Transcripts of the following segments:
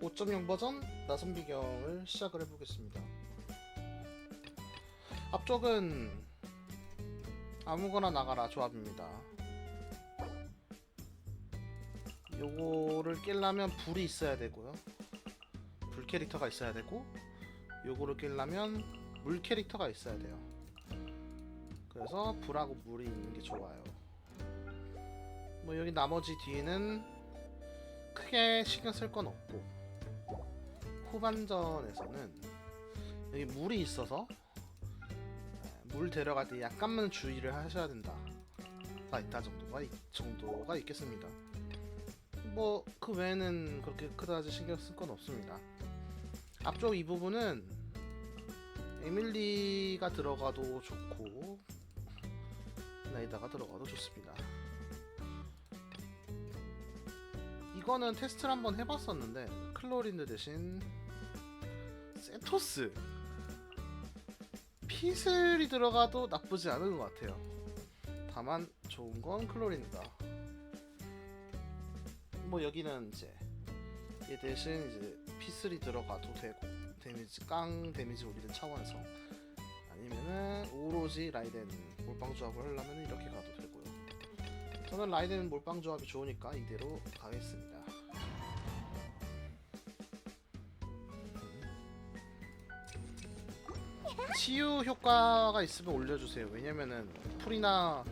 5.0 버전 나선 비경을 시작을 해보겠습니다. 앞쪽은 아무거나 나가라 조합입니다. 요거를 깰려면 불이 있어야 되고요. 불 캐릭터가 있어야 되고 요거를 깰려면 물 캐릭터가 있어야 돼요. 그래서 불하고 물이 있는 게 좋아요. 뭐 여기 나머지 뒤에는 크게 신경 쓸 건 없고 후반전에서는 여기 물이 있어서 네, 물 데려갈 때 약간만 주의를 하셔야 된다. 가 있다 정도가 이 정도가 있겠습니다. 뭐 그 외에는 그렇게 그다지 신경 쓸 건 없습니다. 앞쪽 이 부분은 에밀리가 들어가도 좋고 나이다가 들어가도 좋습니다. 이거는 테스트를 한번 해봤었는데 클로린드 대신 세토스 피슬이 들어가도 나쁘지 않은 것 같아요. 다만 좋은 건 클로린이다. 뭐 여기는 이제 얘 대신 이제 피슬이 들어가도 되고 데미지 깡 데미지 올리는 차원에서 아니면은 오로지 라이덴 몰빵 조합을 하려면 이렇게 가도 되고요. 저는 라이덴 몰빵 조합이 좋으니까 이대로 가겠습니다. 치유 효과가 있으면 올려주세요. 왜냐면은 풀이나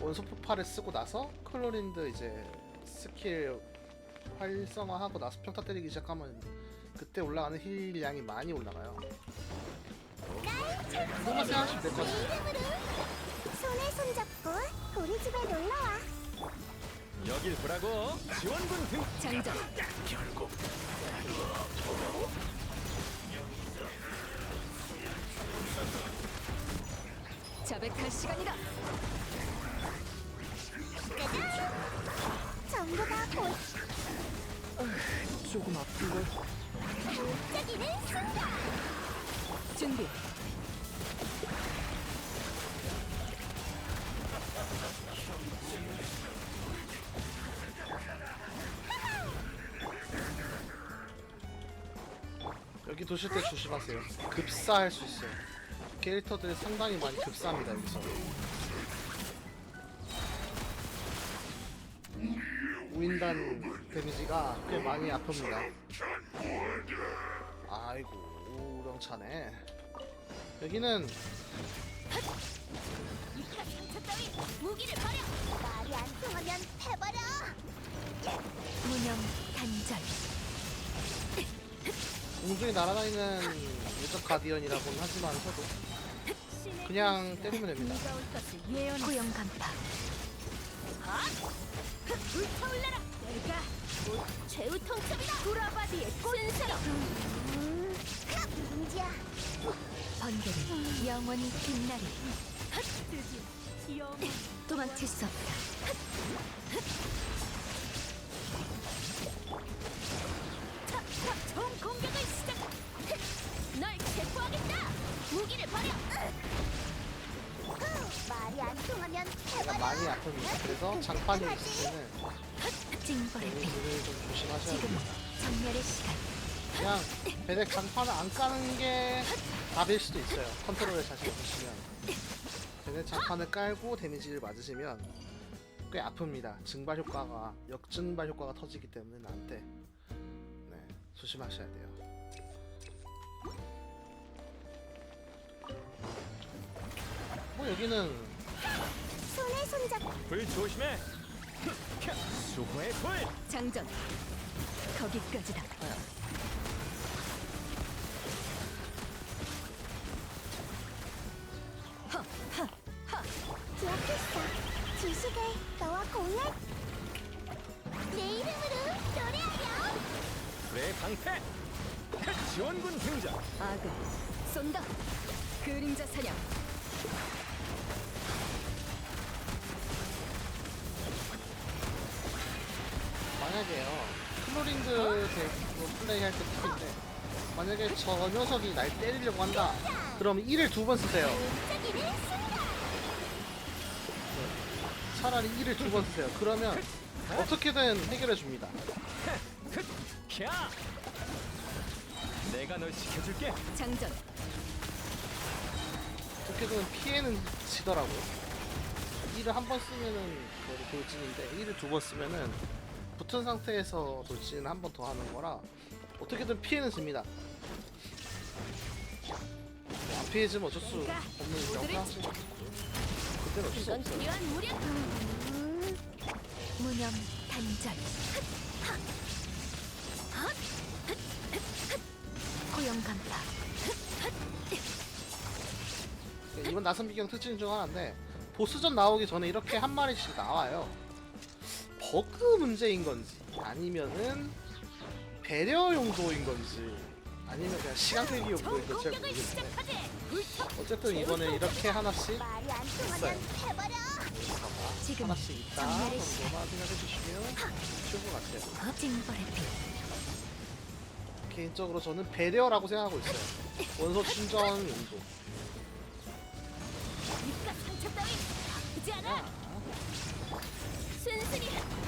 원소 폭발을 쓰고 나서 클로린드 이제 스킬 활성화하고 나서 평타 때리기 시작하면 그때 올라가는 힐 양이 많이 올라가요. 그것만 생각하시면 될 것 같아요. 손에 손잡고 우리 집에 놀러와 여길 보라고 지원군 등 장전 자백할 시간이다 전부 다 볼. 조금 아픈 걸 반짝이는 순간 준비 여기 도실 때 조심하세요. 급사할 수 있어요. 캐릭터들이 상당히 많이 급사합니다 여기서. 우인단 데미지가 꽤 많이 아픕니다. 아이고 우렁차네. 여기는 무기를 버려 말이 안 통하면 해버려 무념 단절 공중에 날아다니는 유적 가디언이라고는 하지만 서도 그냥 때리면 됩니다. 불타올라라 내가 최후 영원히 도망칠 수 없다. 총 공격을 말이 안 통하면 제가 많이 아픕니다. 그래서 장판이 있을 때는 징벌의 데미지를 좀 조심하셔야 됩니다. 정렬의 시간 그냥 베덱 장판을 안 까는 게 답일 수도 있어요. 컨트롤에 자신 없으시면 베덱 장판을 깔고 데미지를 맞으시면 꽤 아픕니다. 증발 효과가 역증발 효과가 터지기 때문에 나한테 네 조심하셔야 돼요. 여기는 손에 손잡고. 불 조심해. 수호의 불. 장전. 거기까지다. 기억했어 지식을 너와 공유할 내 이름으로 노래하렴 불의 방패. 지원군 등장. 악을 쏜다. 그림자 사냥 만약에요 클로린드 덱으로 플레이할 때 팁인데 만약에 저 녀석이 날 때리려고 한다 그럼 1을 두 번 쓰세요 차라리 1을 두 번 쓰세요 그러면 어떻게든 해결해 줍니다 캬! 내가 널 지켜줄게. 장전. 어떻게든 피해는 지더라고요. 1을 한 번 쓰면은 그 돌진인데 1을 두 번 쓰면은 붙은 상태에서 돌진을 한 번 더 하는 거라 어떻게든 피해는 집니다. 뭐안 피해지면 어쩔 수 없는 생각하시면 좋고요. 그때는 어쩔 수 이건 없어요. 필요한 무력. 음, 무념 단절. 고용 간파. 이번 나선 비경 특징 중 하나인데 보스전 나오기 전에 이렇게 한 마리씩 나와요. 버그 문제인 건지 아니면은 배려 용도인 건지 아니면 그냥 시간 끌기 용도인 건지 잘. 불타. 어쨌든 이번에 이렇게 하나씩 해버려. 지금 하나씩 있다. 정도만 생각해 주시면 좋을 것 같아요. 개인적으로 저는 배려라고 생각하고 있어요. 원소 충전 용도. 않아. 순순히.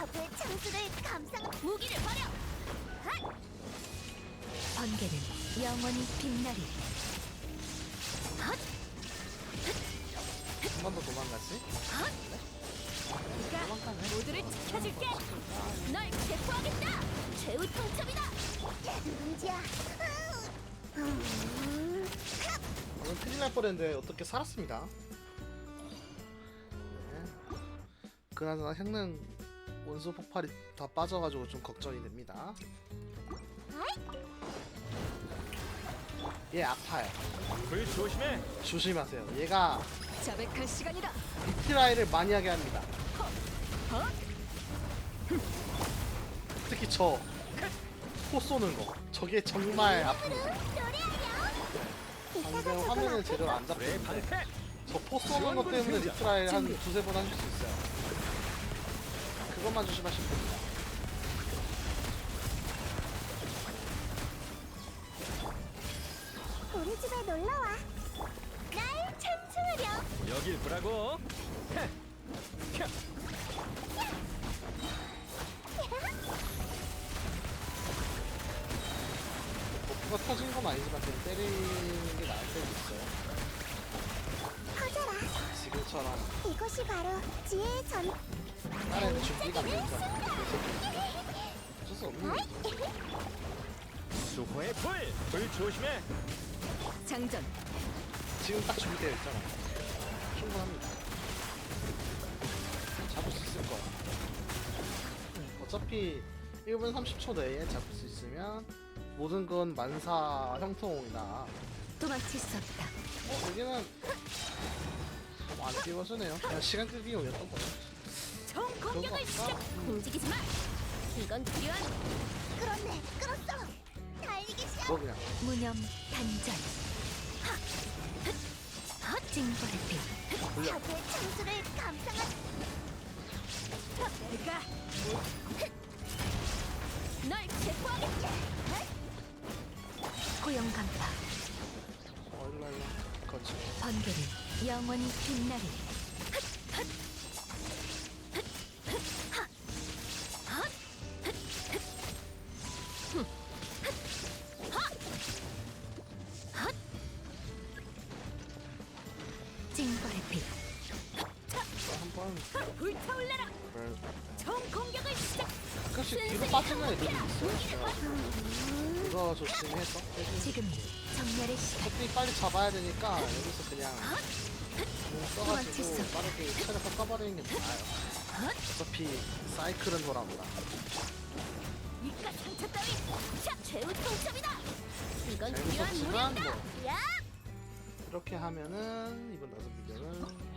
헛! 사부의 창수를 감상. 무기를 버려. 헛! 번개는 영원히 빛나리. 한번 더 도망가지? 내가 모두를 지켜줄게. 널 체포하겠다. 최후 통첩이다. 누군지야. 오늘 큰일 날 뻔했는데 어떻게 살았습니다. 네. 그나저나 향능 원소 폭발이 다 빠져가지고 좀 걱정이 됩니다. 얘 아파요. 불 조심해. 조심하세요. 얘가 자백할 시간이다. 리트라이를 많이 하게 합니다. 어? 특히 저 포 쏘는 거. 저게 정말 아픕니다. 방금 화면을 제대로 안 잡혔는데. 저 포 쏘는 것 때문에 리트라이 한 두세 번 하실 수 있어요. 그것만 조심하시면 됩니다. 우리 집에 놀러 와. 날 찬송하렴. 여길 보라고. 캬! 버프가 터진 건 아니지만 그냥 때리는 게 나을 때도 있어요. 퍼져라. 지금처럼 이것이 바로 지혜의 전. 다른 준비가 안 되잖아. 어쩔 수 없는 일이죠. 수호의 불. 불 조심해. 장전. 지금 딱 준비되어 있잖아. 충분합니다. 잡을 수 있을 거야. 어차피 1분 30초 내에 잡을 수 있으면 모든 건 만사 형통이다. 도망칠 수 없다. 어, 여기는 너무 안 띄워주네요. 그냥 시간 끄기용이었던 거예요. 총 공격을 시작. 움직이지 마. 이건 필요한. 끌었네. 끌었어. 달리기 시작. 그거 그냥 무념 단절. 징벌의 피. 돌려. 사부의 창수를 감상한. 내가 널 체포하겠다. 고용 간파. 어, 일로. 그렇지. 번개는 영원히 빛나리. 불타올라라. 총 공격을 시작. 가끔씩 뒤로 빠지는 애들이 있어요. 그거 조심해서 빼주는 지금이 정렬의 시간. 어차피 빨리 잡아야 되니까 여기서 그냥 도망칠 수 써가지고. 빠르게 체력 깎아버리는 게 나아요. 어차피 사이클은 돌아온다. 이깟 상처 따위. 샷 최후 통첩이다. 이건 잘 필요한 무력이다. 뭐. 야. 이렇게 하면은 이번 나서 비교는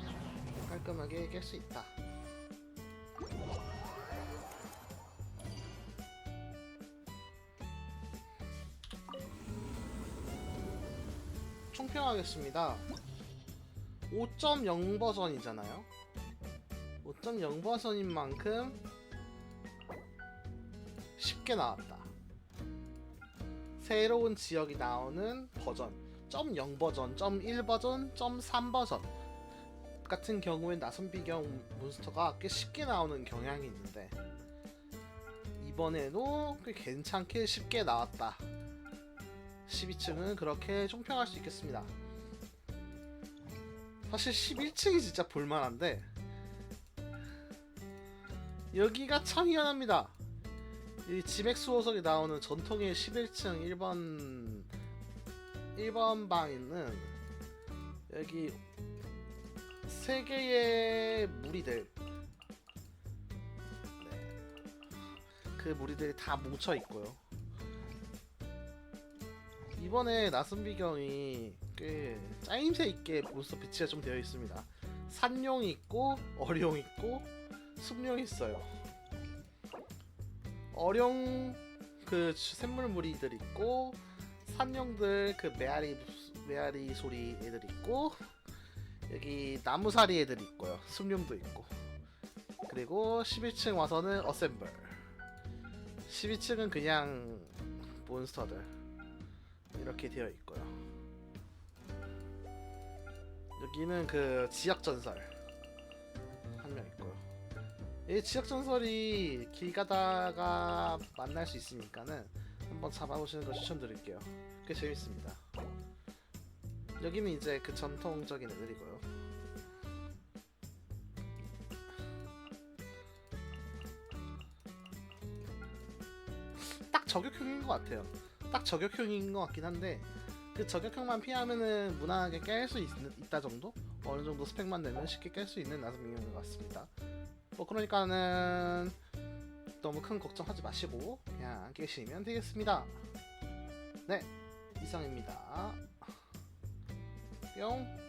깔끔하게 깰 수 있다. 총평하겠습니다. 5.0 버전이잖아요. 5.0 버전인 만큼 쉽게 나왔다. 새로운 지역이 나오는 버전 .0 버전, .1 버전, .3 버전 같은 경우에 나선 비경 몬스터가 꽤 쉽게 나오는 경향이 있는데 이번에도 꽤 괜찮게 쉽게 나왔다 12층은 그렇게 총평할 수 있겠습니다 사실 11층이 진짜 볼만한데 여기가 참 희한합니다 이 지맥스 호석에 나오는 전통의 11층 1번 1번 방에는 여기 세 개의 무리들 네. 그 무리들이 다 뭉쳐 있고요. 이번에 나선 비경이 꽤 짜임새 있게 몬스터 배치가 좀 되어 있습니다. 산룡이 있고 어룡 있고 숲룡이 있어요. 어룡 그 샘물 무리들 있고 산룡들 그 메아리 메아리 소리 애들 있고 여기 나무사리 애들 있고요. 숲룡도 있고 그리고 11층 와서는 어셈블 12층은 그냥 몬스터들 이렇게 되어 있고요. 여기는 그 지역 전설 한 명 있고요. 이 지역 전설이 길 가다가 만날 수 있으니까는 한번 잡아보시는 거 추천드릴게요. 꽤 재밌습니다. 여기는 이제 그 전통적인 애들이고요. 딱 저격형인 것 같아요. 딱 저격형인 것 같긴 한데 그 저격형만 피하면은 무난하게 깰 수 있다 정도? 어느 정도 스펙만 되면 쉽게 깰 수 있는 나스민형인 것 같습니다. 뭐 그러니까는 너무 큰 걱정하지 마시고 그냥 깨시면 되겠습니다. 네, 이상입니다. 뿅.